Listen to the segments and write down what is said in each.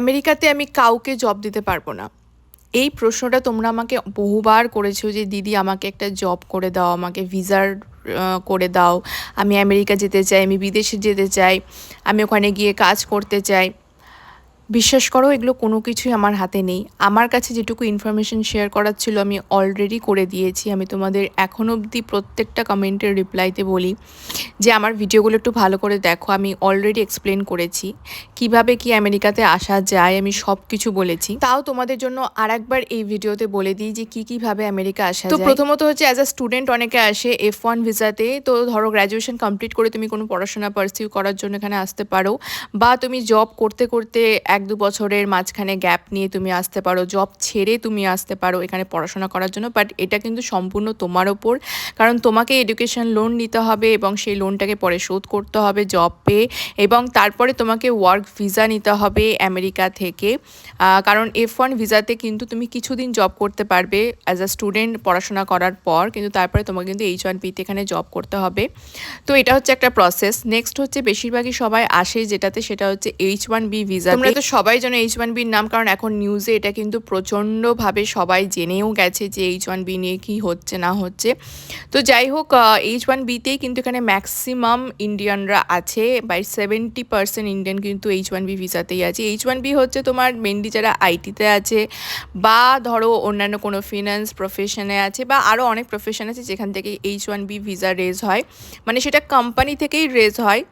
আমেরিকাতে আমি কাউকে জব দিতে পারব না। এই প্রশ্নটা তোমরা আমাকে বহুবার করেছ যে, দিদি, আমাকে একটা জব করে দাও, আমাকে ভিসার করে দাও। আমি আমেরিকা যেতে চাই, আমি বিদেশে যেতে চাই, আমি ওখানে গিয়ে কাজ করতে চাই। বিশ্বাস করো এগুলো কোনো কিছুই আমার হাতে নেই। আমার কাছে যেটুকু ইনফরমেশন শেয়ার করার ছিল আমি অলরেডি করে দিয়েছি। আমি তোমাদের এখন অবধি প্রত্যেকটা কমেন্টের রিপ্লাইতে বলি যে আমার ভিডিওগুলো একটু ভালো করে দেখো। আমি অলরেডি এক্সপ্লেন করেছি। কীভাবে কি আমেরিকাতে আসা যায় আমি সব কিছু বলেছি। তাও তোমাদের জন্য আর একবার এই ভিডিওতে বলে দিই যে কি কীভাবে আমেরিকা আসা তো প্রথমত হচ্ছে অ্যাজ আ স্টুডেন্ট অনেকে আসে এফ ওয়ান ভিসাতে তো ধরো গ্র্যাজুয়েশন কমপ্লিট করে তুমি কোনো পড়াশোনা পার্সিউ করার জন্য এখানে আসতে পারো। বা তুমি জব করতে করতে এক দু বছরের মাঝখানে গ্যাপ নিয়ে তুমি আসতে পারো জব ছেড়ে তুমি আসতে পারো এখানে পড়াশোনা করার জন্য বাট এটা কিন্তু সম্পূর্ণ তোমার ওপর। কারণ তোমাকে এডুকেশন লোন নিতে হবে এবং সেই লোনটাকে পরে শোধ করতে হবে জব পেয়ে, এবং তারপরে তোমাকে ওয়ার্ক ভিসা নিতে হবে আমেরিকা থেকে। কারণ এফ ওয়ান ভিসাতে কিন্তু তুমি কিছুদিন জব করতে পারবে অ্যাজ আ স্টুডেন্ট পড়াশোনা করার পর, কিন্তু তারপরে তোমাকে কিন্তু এইচ ওয়ান পিতে এখানে জব করতে হবে। তো এটা হচ্ছে একটা প্রসেস নেক্সট হচ্ছে বেশিরভাগই সবাই আসে যেটাতে, সেটা হচ্ছে এইচ ওয়ান বি ভিসা তোমরা তো সবাই যেন এইচ ওয়ান বির নাম, কারণ এখন নিউজে এটা কিন্তু প্রচণ্ডভাবে সবাই জেনেও গেছে যে এইচ ওয়ান বি নিয়ে কী হচ্ছে, না হচ্ছে। তো যাই হোক এইচ ওয়ান বিতেই কিন্তু এখানে ম্যাক্সিমাম ইন্ডিয়ানরা আছে বাই সেভেন্টি পার্সেন্ট ইন্ডিয়ান কিন্তু এইচ ওয়ান বি ভিসাতেই আছে। এইচ ওয়ান বি হচ্ছে তোমার মেনলি যারা আইটিতে আছে, বা ধরো অন্যান্য কোনো ফিনান্স প্রফেশনে আছে, বা আরও অনেক প্রফেশন আছে যেখান থেকে H one B visa raise হয়। মানে সেটা কোম্পানি থেকেই রেজ হয়।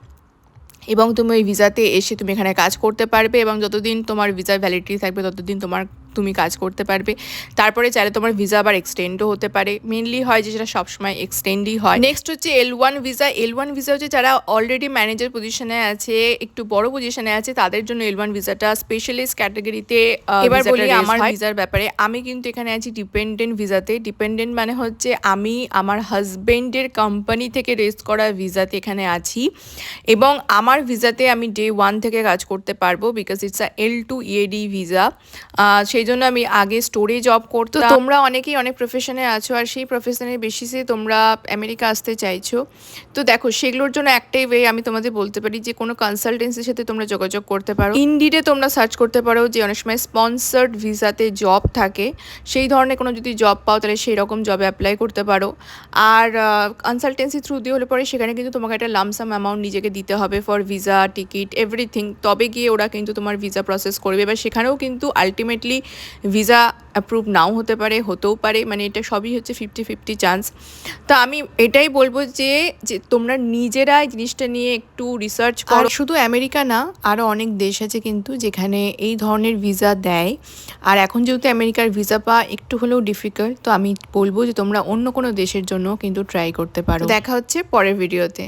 এবং তুমি ওই ভিসাতে এসে তুমি এখানে কাজ করতে পারবে এবং যতদিন তোমার ভিসার ভ্যালিডিটি থাকবে, ততদিন তোমার তুমি কাজ করতে পারবে। তারপরে চাইলে তোমার ভিসা আবার এক্সটেন্ডও হতে পারে। মেনলি হয় যে সেটা সবসময় এক্সটেন্ডই হয়। নেক্সট হচ্ছে L one visa L one visa হচ্ছে যারা অলরেডি ম্যানেজার পজিশনে আছে একটু বড় পজিশনে আছে তাদের জন্য এল ওয়ান ভিসাটা স্পেশালিস্ট ক্যাটাগরিতে এবার বলি আমার ভিসার ব্যাপারে। আমি কিন্তু এখানে আছি ডিপেন্ডেন্ট ভিসাতে ডিপেন্ডেন্ট মানে হচ্ছে আমি আমার হাজবেন্ডের কোম্পানি থেকে রেস্ট করা ভিসাতে এখানে আছি। এবং আমার ভিসাতে আমি ডে ওয়ান থেকে কাজ করতে পারব because it's a L two EAD visa সেই সেই জন্য আমি আগে স্টোরে জব করতো তোমরা অনেকেই অনেক প্রফেশনে আছো আর সেই প্রফেশনের বেসিসে তোমরা আমেরিকা আসতে চাইছো। তো দেখো সেগুলোর জন্য একটাই ওয়ে আমি তোমাদের বলতে পারি যে কোনো কনসালটেন্সির সাথে তোমরা যোগাযোগ করতে পারো। ইন্ডিডে তোমরা সার্চ করতে পারো যে অনেক সময় স্পন্সার্ড ভিসাতে জব থাকে। সেই ধরনের কোনো যদি জব পাও তাহলে সেই রকম জবে অ্যাপ্লাই করতে পারো। আর কনসালটেন্সি থ্রু দিয়ে হলে পরে সেখানে কিন্তু তোমাকে একটা লামসাম অ্যামাউন্ট নিজেকে দিতে হবে ফর ভিসা টিকিট এভরিথিং তবে গিয়ে ওরা কিন্তু তোমার ভিসা প্রসেস করবে। এবার সেখানেও কিন্তু আলটিমেটলি ভিসা অ্যাপ্রুভ নাও হতে পারে হতেও পারে মানে এটা সবই হচ্ছে ফিফটি ফিফটি চান্স তো আমি এটাই বলব যে যে তোমরা নিজেরা জিনিসটা নিয়ে একটু রিসার্চ করো। শুধু আমেরিকা না আরও অনেক দেশ আছে কিন্তু যেখানে এই ধরনের ভিসা দেয়। আর এখন যেহেতু আমেরিকার ভিসা পাওয়া একটু হলেও ডিফিকাল্ট তো আমি বলব যে তোমরা অন্য কোনো দেশের জন্য কিন্তু ট্রাই করতে পারো। দেখা হচ্ছে পরের ভিডিওতে